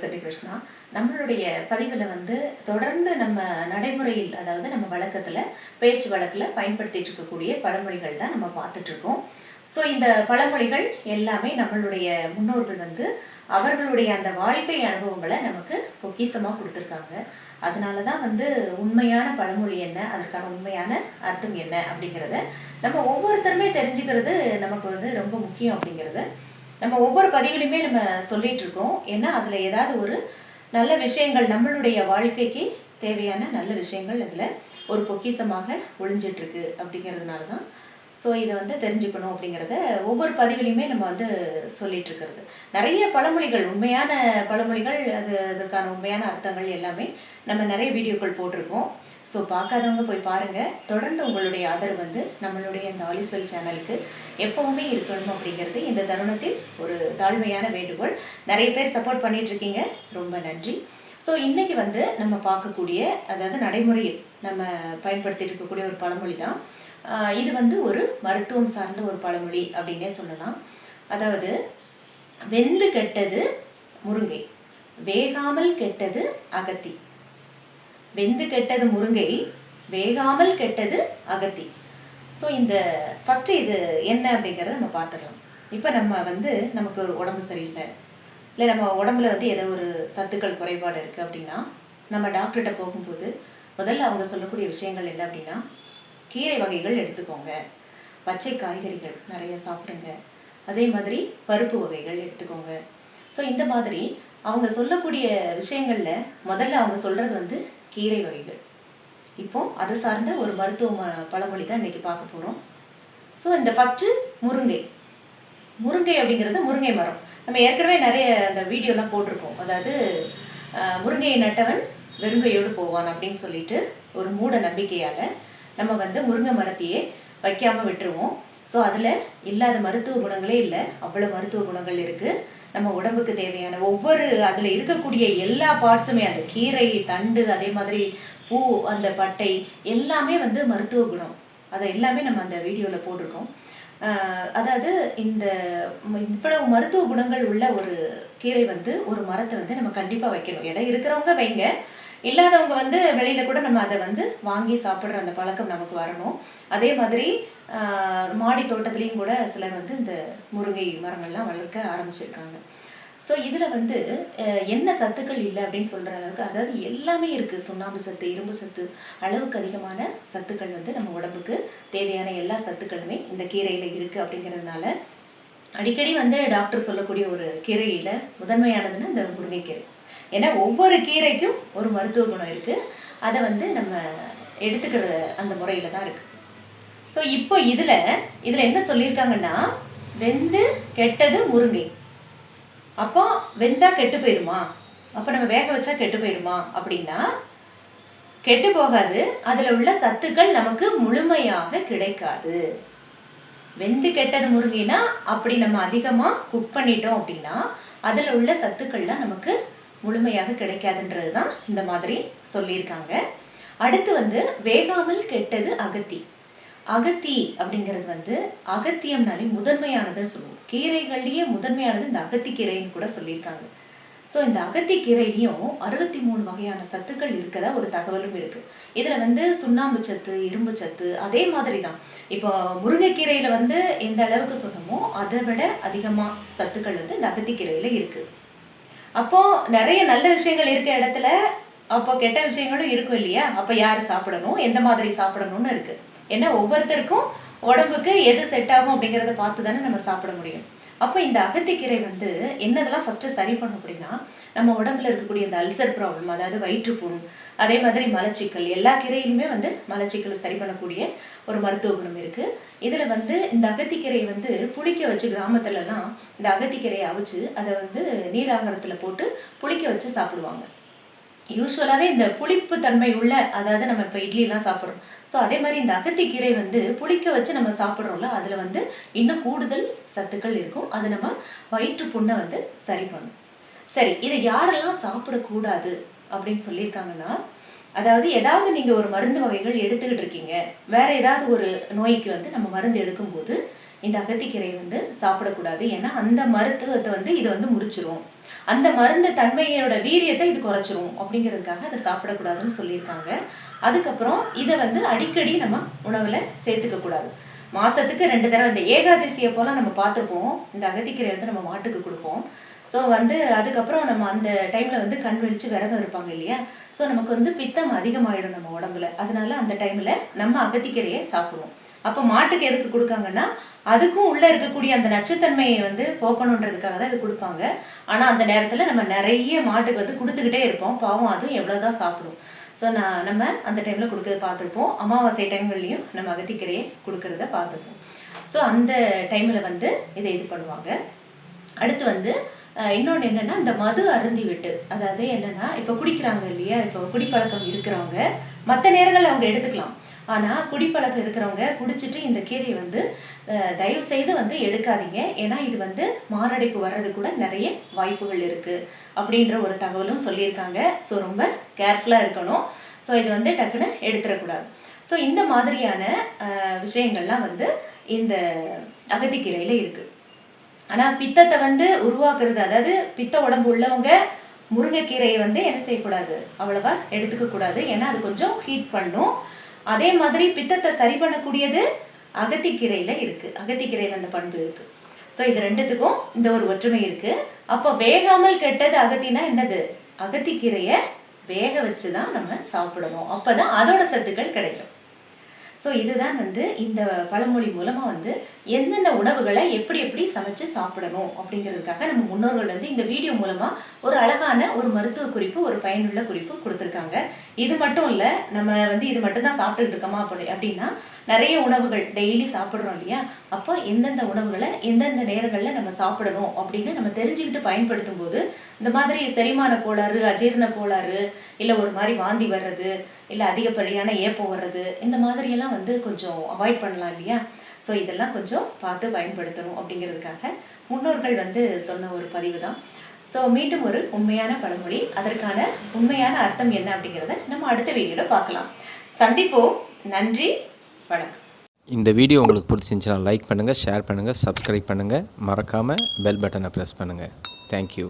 சரி கிருஷ்ணா நம்மளுடைய பதிவில் வந்து தொடர்ந்து நம்ம நடைமுறையில் அதாவது நம்ம வழக்கத்தில் பேச்சு வழக்கில் பயன்படுத்திட்டு இருக்கக்கூடிய பழமொழிகள் தான் நம்ம பார்த்துட்டு இருக்கோம். ஸோ இந்த பழமொழிகள் எல்லாமே நம்மளுடைய முன்னோர்கள் வந்து அவர்களுடைய அந்த வாழ்க்கை அனுபவங்களை நமக்கு பொக்கிசமாக கொடுத்துருக்காங்க. அதனால தான் வந்து உண்மையான பழமொழி என்ன அதற்கான உண்மையான அர்த்தம் என்ன அப்படிங்கிறத நம்ம ஒவ்வொருத்தருமே தெரிஞ்சுக்கிறது நமக்கு வந்து ரொம்ப முக்கியம் அப்படிங்கிறத. நம்ம ஒவ்வொரு பதிவிலுமே நம்ம சொல்லிட்டு இருக்கோம் ஏன்னா அதில் ஏதாவது ஒரு நல்ல விஷயங்கள் நம்மளுடைய வாழ்க்கைக்கு தேவையான நல்ல விஷயங்கள் அதில் ஒரு பொக்கிஷமாக ஒளிஞ்சிட்ருக்கு அப்படிங்கிறதுனால தான் ஸோ இதை வந்து தெரிஞ்சுக்கணும் அப்படிங்கிறத ஒவ்வொரு பதிவிலையுமே நம்ம வந்து சொல்லிட்டு இருக்கிறது நிறைய பழமொழிகள் உண்மையான பழமொழிகள் அது அதுக்கான உண்மையான அர்த்தங்கள் எல்லாமே நம்ம நிறைய வீடியோக்கள் போட்டிருக்கோம். ஸோ பார்க்காதவங்க போய் பாருங்கள் தொடர்ந்து உங்களுடைய ஆதரவு வந்து நம்மளுடைய இந்த ஆலிஸ்வெல் சேனலுக்கு எப்பவுமே இருக்கணும் அப்படிங்கிறது இந்த தருணத்தில் ஒரு தாழ்மையான வேண்டுகோள். நிறைய பேர் சப்போர்ட் பண்ணிகிட்ருக்கீங்க இருக்கீங்க ரொம்ப நன்றி. ஸோ இன்றைக்கி வந்து நம்ம பார்க்கக்கூடிய அதாவது நடைமுறையில் நம்ம பயன்படுத்திட்டு இருக்கக்கூடிய ஒரு பழமொழி தான். இது வந்து ஒரு மருத்துவம் சார்ந்த ஒரு பழமொழி அப்படின்னே சொல்லலாம். அதாவது வெந்து கெட்டது முருங்கை வேகாமல் கெட்டது அகத்தி. வெந்து கெட்டது முருங்கை வேகாமல் கெட்டது அகத்தி. ஸோ இந்த ஃபஸ்ட்டு இது என்ன அப்படிங்கிறத நம்ம பார்த்துக்கலாம். இப்போ நம்ம வந்து நமக்கு ஒரு உடம்பு சரியில்லை. இல்லை நம்ம உடம்புல வந்து ஏதோ ஒரு சத்துக்கள் குறைபாடு இருக்குது அப்படின்னா நம்ம டாக்டர்கிட்ட போகும்போது முதல்ல அவங்க சொல்லக்கூடிய விஷயங்கள் என்ன அப்படின்னா கீரை வகைகள் எடுத்துக்கோங்க. பச்சை காய்கறிகள் நிறைய சாப்பிடுங்க. அதே மாதிரி பருப்பு வகைகள் எடுத்துக்கோங்க. ஸோ இந்த மாதிரி அவங்க சொல்லக்கூடிய விஷயங்களில் முதல்ல அவங்க சொல்கிறது வந்து கீரை வகைகள். இப்போ அது சார்ந்த ஒரு மருத்துவ ம- பழமொழி தான் இன்னைக்கு பார்க்க போகிறோம் ஸோ இந்த ஃபஸ்ட்டு முருங்கை. முருங்கை அப்படிங்கிறது முருங்கை மரம். நம்ம ஏற்கனவே நிறைய அந்த வீடியோலாம் போட்டிருக்கோம். அதாவது முருங்கையை நட்டவன் வெறுங்கையோடு போவான் அப்படின்னு சொல்லிட்டு ஒரு மூட நம்பிக்கையால் நம்ம வந்து முருங்கை மரத்தையே வைக்காமல் விட்டுருவோம். ஸோ அதில் இல்லாத மருத்துவ குணங்களே இல்லை. அவ்வளோ மருத்துவ குணங்கள் இருக்குது நம்ம உடம்புக்கு தேவையான ஒவ்வொரு அதில் இருக்கக்கூடிய எல்லா பார்ட்ஸுமே அந்த கீரை தண்டு அதே மாதிரி பூ அந்த பட்டை எல்லாமே வந்து மருத்துவ குணம். அதை எல்லாமே நம்ம அந்த வீடியோவில் போட்டிருக்கோம். அதாவது இந்த இவ்வளவு மருத்துவ குணங்கள் உள்ள ஒரு கீரை வந்து ஒரு மரத்தை வந்து நம்ம கண்டிப்பாக வைக்கணும். இடம் இருக்கிறவங்க வைங்க. இல்லாதவங்க வந்து வெளியில் கூட நம்ம அதை வந்து வாங்கி சாப்பிட்ற அந்த பழக்கம் நமக்கு வரணும். அதே மாதிரி மாடி தோட்டத்துலேயும் கூட சிலர் வந்து இந்த முருங்கை மரங்கள்லாம் வளர்க்க ஆரம்பிச்சிருக்காங்க. ஸோ இதில் வந்து என்ன சத்துக்கள் இல்லை அப்படின்னு சொல்கிற அளவுக்கு அதாவது எல்லாமே இருக்குது சுண்ணாம்பு சத்து இரும்பு சத்து அளவுக்கு அதிகமான சத்துக்கள் வந்து நம்ம உடம்புக்கு தேவையான எல்லா சத்துக்களுமே இந்த கீரையில் இருக்குது அப்படிங்கிறதுனால அடிக்கடி வந்து டாக்டர் சொல்லக்கூடிய ஒரு கீரையில் முதன்மையானதுன்னா இந்த முருங்கைக்கீரை. ஏன்னா ஒவ்வொரு கீரைக்கும் ஒரு மருத்துவ குணம் இருக்குது அதை வந்து நம்ம எடுத்துக்கிற அந்த முறையில் தான் இருக்குது ஸோ இப்போ இதில் இதில் என்ன சொல்லியிருக்காங்கன்னா வெந்து கெட்டது முருங்கை. அப்போ வெந்தா கெட்டு போயிடுமா அப்போ நம்ம வேக வச்சா கெட்டு போயிடுமா அப்படின்னா கெட்டு போகாது. அதில் உள்ள சத்துக்கள் நமக்கு முழுமையாக கிடைக்காது. வெந்து கெட்டது முருங்கைனா அப்படி நம்ம அதிகமாக குக் பண்ணிட்டோம் அப்படின்னா அதில் உள்ள சத்துக்கள்லாம் நமக்கு முழுமையாக கிடைக்காதுன்றது தான் இந்த மாதிரி சொல்லியிருக்காங்க. அடுத்து வந்து வேகாமல் கெட்டது அகத்தி. அகத்தி அப்படிங்கிறது வந்து அகத்தியம்னாலே முதன்மையானதுன்னு சொல்லுவோம். கீரைகள்லேயே முதன்மையானது இந்த அகத்தி கீரைன்னு கூட சொல்லியிருக்காங்க. ஸோ இந்த அகத்திக்கீரையிலையும் அறுபத்தி மூணு வகையான சத்துக்கள் இருக்கிற ஒரு தகவலும் இருக்குது இதில் வந்து சுண்ணாம்பு சத்து இரும்பு சத்து அதே மாதிரி தான் இப்போ முருங்கைக்கீரையில் வந்து எந்த அளவுக்கு சொன்னமோ அதை விட அதிகமாக சத்துக்கள் வந்து இந்த அகத்திக்கீரையில் இருக்குது அப்போது நிறைய நல்ல விஷயங்கள் இருக்க இடத்துல அப்போ கெட்ட விஷயங்களும் இருக்கும் இல்லையா? அப்போ யார் சாப்பிடணும்? எந்த மாதிரி சாப்பிடணும்னு இருக்குது ஏன்னா ஒவ்வொருத்தருக்கும் உடம்புக்கு எது செட் ஆகும் அப்படிங்கிறத பார்த்து தானே நம்ம சாப்பிட முடியும். அப்போ இந்த அகத்திக்கீரை வந்து என்னதெல்லாம் ஃபஸ்ட்டு சரி பண்ணும் அப்படின்னா நம்ம உடம்புல இருக்கக்கூடிய இந்த அல்சர் ப்ராப்ளம் அதாவது வயிற்றுப்புண் அதே மாதிரி மலச்சிக்கல் எல்லா கீரையிலுமே வந்து மலச்சிக்கலை சரி பண்ணக்கூடிய ஒரு மருத்துவ குணம் இருக்குது இதில் வந்து இந்த அகத்திக்கீரையை வந்து புளிக்க வச்சு கிராமத்துலலாம் இந்த அகத்திக்கீரையை அவிச்சு அதை வந்து நீராகாரத்தில் போட்டு புளிக்க வச்சு சாப்பிடுவாங்க. யூஸ்வலாகவே இந்த புளிப்பு தன்மை உள்ள அதாவது நம்ம இப்போ இட்லிலாம் சாப்பிட்றோம் ஸோ அதே மாதிரி இந்த அகத்திக்கீரை வந்து புளிக்க வச்சு நம்ம சாப்பிட்றோம்ல அதில் வந்து இன்னும் கூடுதல் சத்துக்கள் இருக்கும். அது நம்ம வயிற்று புண்ணை வந்து சரி பண்ணும். சரி இதை யாரெல்லாம் சாப்பிடக்கூடாது அப்படின்னு சொல்லியிருக்காங்கன்னா அதாவது ஏதாவது நீங்கள் ஒரு மருந்து வகைகள் எடுத்துக்கிட்டு இருக்கீங்க வேற ஏதாவது ஒரு நோய்க்கு வந்து நம்ம மருந்து எடுக்கும்போது இந்த அகத்திக்கீரையை வந்து சாப்பிடக்கூடாது. ஏன்னா அந்த மருத்துவத்தை வந்து இது வந்து முறிச்சிரும். அந்த மருந்து தன்மையோட வீரியத்தை இது குறைச்சிரும் அப்படிங்கிறதுக்காக அதை சாப்பிடக்கூடாதுன்னு சொல்லியிருக்காங்க. அதுக்கப்புறம் இதை வந்து அடிக்கடி நம்ம உணவில் சேர்த்துக்க கூடாது. மாதத்துக்கு ரெண்டு தடவை இந்த ஏகாதசியை போல் நம்ம பார்த்துருப்போம் இந்த அகத்திக்கீரை வந்து நம்ம மாட்டுக்கு கொடுப்போம். ஸோ வந்து அதுக்கப்புறம் நம்ம அந்த டைமில் வந்து கண் விழிச்சு விரதம் இருப்பாங்க இல்லையா? ஸோ நமக்கு வந்து பித்தம் அதிகமாகிடும் நம்ம உடம்புல. அதனால அந்த டைமில் நம்ம அகத்திக்கீரையை சாப்பிடுவோம். அப்போ மாட்டுக்கு எதுக்கு கொடுக்காங்கன்னா அதுக்கும் உள்ளே இருக்கக்கூடிய அந்த நச்சுத்தன்மையை வந்து போக்கணுன்றதுக்காக தான் இது கொடுப்பாங்க. ஆனால் அந்த நேரத்தில் நம்ம நிறைய மாட்டுக்கு வந்து கொடுத்துக்கிட்டே இருப்போம். பாவம் அதுவும் எவ்வளோ தான் சாப்பிடும். ஸோ நான் நம்ம அந்த டைமில் கொடுக்கறத பார்த்துருப்போம். அமாவாசை டைம்கள்லையும் நம்ம அகத்திக்கீரையை கொடுக்கறத பார்த்துருப்போம். ஸோ அந்த டைமில் வந்து இதை இது பண்ணுவாங்க. அடுத்து வந்து இன்னொன்று என்னென்னா இந்த மது அருந்தி விட்டு அதாவது என்னென்னா இப்போ குடிக்கிறாங்க இல்லையா? இப்போ குடிப்பழக்கம் இருக்கிறவங்க மற்ற நேரங்களில் அவங்க எடுத்துக்கலாம். ஆனால் குடிப்பழக்கம் இருக்கிறவங்க குடிச்சிட்டு இந்த கீரையை வந்து தயவு செய்து வந்து எடுக்காதீங்க. ஏன்னா இது வந்து மாரடைப்பு வர்றது கூட நிறைய வாய்ப்புகள் இருக்குது அப்படின்ற ஒரு தகவலும் சொல்லியிருக்காங்க. ஸோ ரொம்ப கேர்ஃபுல்லாக இருக்கணும். ஸோ இது வந்து டக்குன்னு எடுத்துடக்கூடாது. ஸோ இந்த மாதிரியான விஷயங்கள்லாம் வந்து இந்த அகத்திக்கீரையில் இருக்குது ஆனால் பித்தத்தை வந்து உருவாக்குறது அதாவது பித்த உடம்பு உள்ளவங்க முருங்கைக்கீரையை வந்து என்ன செய்யக்கூடாது? அவ்வளவா எடுத்துக்க கூடாது. ஏன்னா அது கொஞ்சம் ஹீட் பண்ணும். அதே மாதிரி பித்தத்தை சரி பண்ணக்கூடியது அகத்திக்கீரையில் இருக்குது அகத்திக்கீரையில் அந்த பண்பு இருக்குது ஸோ இது ரெண்டுத்துக்கும் இந்த ஒரு ஒற்றுமை இருக்குது அப்போ வேகாமல் கெட்டது அகத்தினா என்னது? அகத்திக்கீரையை வேக வச்சு தான் நம்ம சாப்பிடணும். அப்போ தான் அதோட சத்துக்கள் கிடைக்கும். ஸோ இதுதான் வந்து இந்த பழமொழி மூலமாக வந்து எந்தெந்த உணவுகளை எப்படி எப்படி சமைச்சு சாப்பிடணும் அப்படிங்கிறதுக்காக நம்ம முன்னோர்கள் வந்து இந்த வீடியோ மூலமாக ஒரு அழகான ஒரு மருத்துவ குறிப்பு ஒரு பயனுள்ள குறிப்பு கொடுத்துருக்காங்க. இது மட்டும் இல்லை நம்ம வந்து இது மட்டும் தான் சாப்பிட்டுட்டு இருக்கோமா அப்படி அப்படின்னா நிறைய உணவுகள் டெய்லி சாப்பிட்றோம் இல்லையா? அப்போ எந்தெந்த உணவுகளை எந்தெந்த நேரங்களில் நம்ம சாப்பிடணும் அப்படின்னு நம்ம தெரிஞ்சுக்கிட்டு பயன்படுத்தும் போது இந்த மாதிரி செரிமான கோளாறு அஜீரண கோளாறு இல்லை ஒரு மாதிரி வாந்தி வர்றது இல்லை அதிகப்படியான ஏப்பம் வர்றது இந்த மாதிரியெல்லாம் வந்து கொஞ்சம் அவாய்ட் பண்ணலாம் இல்லையா? ஸோ இதெல்லாம் கொஞ்சம் பார்த்து பயன்படுத்தணும் அப்படிங்கிறதுக்காக முன்னோர்கள் வந்து சொன்ன ஒரு பதிவு தான் ஸோ மீண்டும் ஒரு உண்மையான பழமொழி. அதற்கான உண்மையான அர்த்தம் என்ன அப்படிங்கிறத நம்ம அடுத்த வீடியோவில் பார்க்கலாம். சந்திப்போம். நன்றி. வணக்கம். இந்த வீடியோ உங்களுக்கு பிடிச்சிருந்துச்சுன்னா லைக் பண்ணுங்கள் ஷேர் பண்ணுங்கள் சப்ஸ்கிரைப் பண்ணுங்கள் மறக்காமல் பெல் பட்டனை ப்ரெஸ் பண்ணுங்கள் தேங்க்யூ